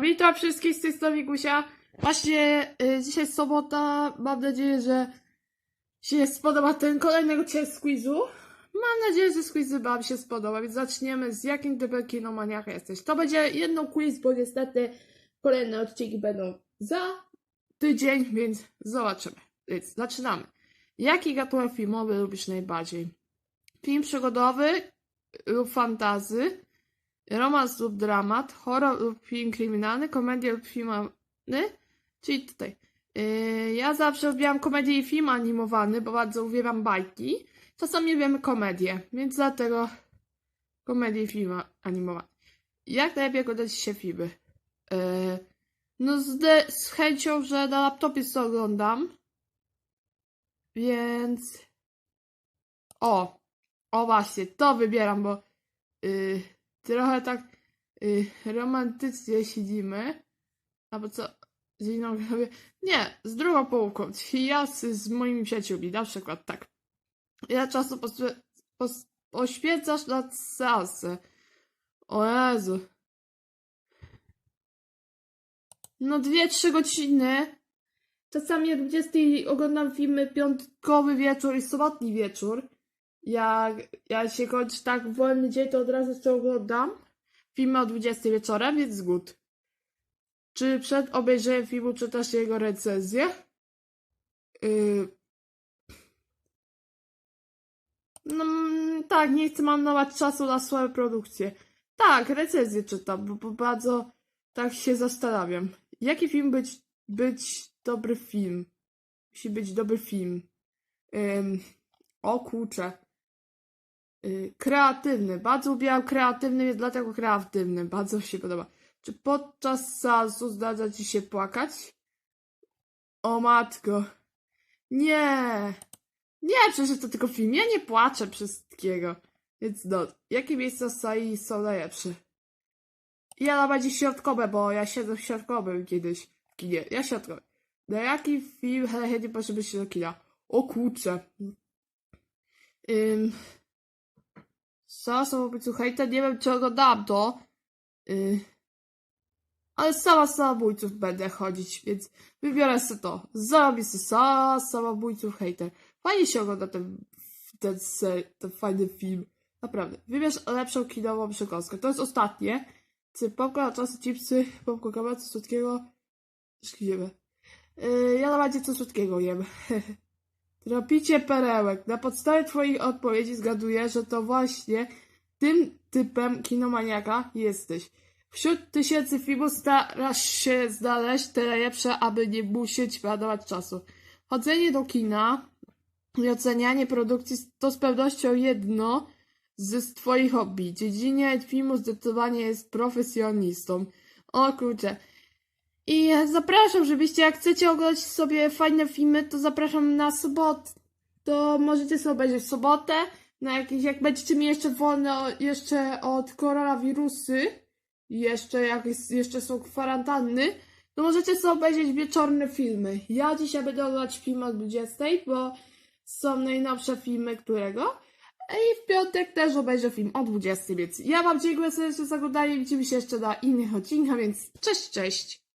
witam wszystkich z tej strony Gusia. Właśnie y, dzisiaj jest sobota. Mam nadzieję, że się spodoba ten kolejny odcinek z quizu. Mam nadzieję, że quizu wam się spodoba, więc zaczniemy z jakim typem kinomaniaka jesteś. To będzie jedno quiz, bo niestety kolejne odcinki będą za tydzień, więc zobaczymy. Więc zaczynamy. Jaki gatunek filmowy lubisz najbardziej? Film przygodowy lub fantazy? Romans lub dramat, horror lub film kryminalny, komedia lub film czyli tutaj. Yy, ja zawsze lubiłam komedię i film animowany, bo bardzo uwielbiam bajki. Czasami wiemy komedię, więc dlatego komedię i film animowany. Jak najlepiej oglądać się filmy? Yy, no z, z chęcią, że na laptopie to oglądam. Więc... O! O właśnie, to wybieram, bo... Yy, trochę tak y, romantycznie siedzimy. Albo co? Z inną osobą. Nie, z drugą połówką. Ja z, z moimi przyjaciółmi, na przykład tak. Ile czasu pos- poświęcasz na seansę? O Jezu. No dwie, trzy godziny. Czasami o 20 oglądam filmy piątkowy wieczór i sobotni wieczór. Jak ja się kończy tak wolny dzień, to od razu jeszcze oglądam filmy o 20 wieczorem, więc good. Czy przed obejrzeniem filmu czytasz jego recenzję? Yy... No mm, tak, nie chcę marnować czasu na swoją produkcję. Tak, recenzję czytam, bo, bo bardzo tak się zastanawiam. Jaki film być, być dobry film? Musi być dobry film. Ym... O kurczę. Yy, kreatywny. Bardzo lubiłam kreatywny, więc dlatego kreatywny. Bardzo się podoba. Czy podczas seansu zdarza ci się płakać? O matko. Nie. Nie, przecież to tylko film. Ja nie płaczę wszystkiego. Więc no, jakie miejsca sali są najlepsze? Ja na bardziej środkowe, bo ja siedzę w środkowym kiedyś w kinie. Ja środkowy. Na jaki film chętnie potrzebujesz się do kina? O kurczę. Ym... Sama samobójców hejter, nie wiem czy oglądałam to. Yy. Ale sama samobójców będę chodzić, więc wybiorę sobie to. Zrobię sobie sama samobójców hejter. Fajnie się ogląda ten, ten, se- ten fajny film. Naprawdę. Wybierz lepszą kinową przekąskę. To jest ostatnie. Czy popcorn, na czasy chipsy, popcorn, kawę, co słodkiego. Szkliwe. Yy, ja na razie co słodkiego jem. Tropicie perełek. Na podstawie Twoich odpowiedzi zgaduję, że to właśnie tym typem kinomaniaka jesteś. Wśród tysięcy filmów starasz się znaleźć te najlepsze, aby nie musieć marnować czasu. Chodzenie do kina i ocenianie produkcji to z pewnością jedno z Twoich hobby. Dziedzinie filmu zdecydowanie jest profesjonistą. O kurczę. I zapraszam, żebyście jak chcecie oglądać sobie fajne filmy, to zapraszam na sobotę. To możecie sobie obejrzeć w sobotę, na jakieś, jak będziecie mieli jeszcze wolne jeszcze od koronawirusy, jeszcze jak jest, jeszcze są kwarantanny, to możecie sobie obejrzeć wieczorne filmy. Ja dzisiaj będę oglądać film o 20, bo są najnowsze filmy którego. I w piątek też obejrzę film o 20, więc ja wam dziękuję serdecznie za oglądanie. Widzimy się jeszcze na innych odcinkach, więc cześć, cześć!